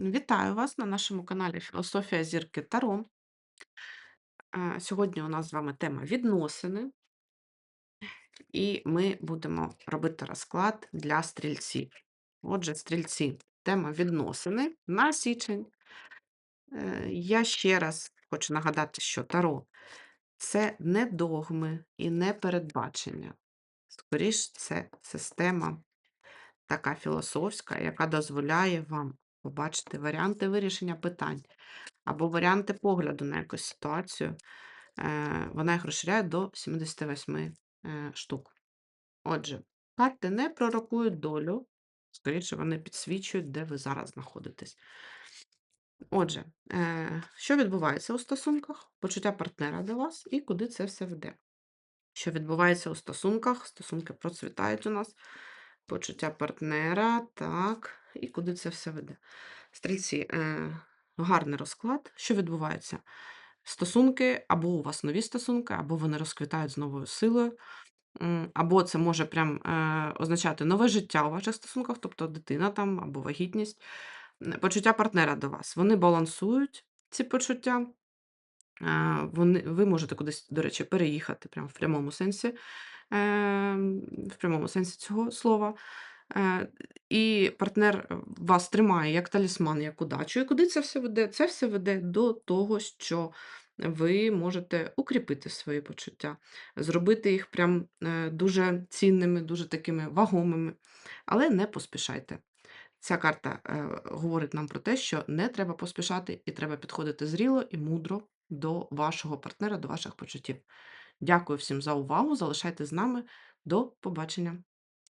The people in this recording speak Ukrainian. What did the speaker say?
Вітаю вас на нашому каналі Філософія зірки Таро. Е, Сьогодні у нас з вами тема відносини, і ми будемо робити розклад для стрільців. Отже, стрільці, тема відносини на січень. Е, Я ще раз хочу нагадати, що Таро це не догми і не передбачення. Скоріш, це система така філософська, яка дозволяє вам побачити варіанти вирішення питань або варіанти погляду на якусь ситуацію. Е, Вона їх розширяє до 78 е, штук. Отже, карти не пророкують долю, скоріше, вони підсвічують, де ви зараз знаходитесь. Отже, е, що відбувається у стосунках, почуття партнера до вас і куди це все веде. Що відбувається у стосунках? Стосунки процвітають у нас, почуття партнера, так, і куди це все веде. Стрільці, е, гарний розклад. Що відбувається? Стосунки, або у вас нові стосунки, або вони розквітають з новою силою, або це може прям е, означати нове життя у ваших стосунках, тобто дитина там або вагітність, почуття партнера до вас. Вони балансують ці почуття. Е, Вони, ви можете кудись, до речі, переїхати прямо в прямому сенсі, в прямому сенсі цього слова. І партнер е, вас тримає як талісман, як удачу. І куди це все веде? Це все веде до того, що ви можете укріпити свої почуття, зробити їх прям е, дуже цінними, дуже такими вагомими, але не поспішайте. Ця карта е, говорить нам про те, що не треба поспішати і треба підходити зріло і мудро до вашого партнера, до ваших почуттів. Дякую всім за увагу. Залишайтесь з нами. До побачення.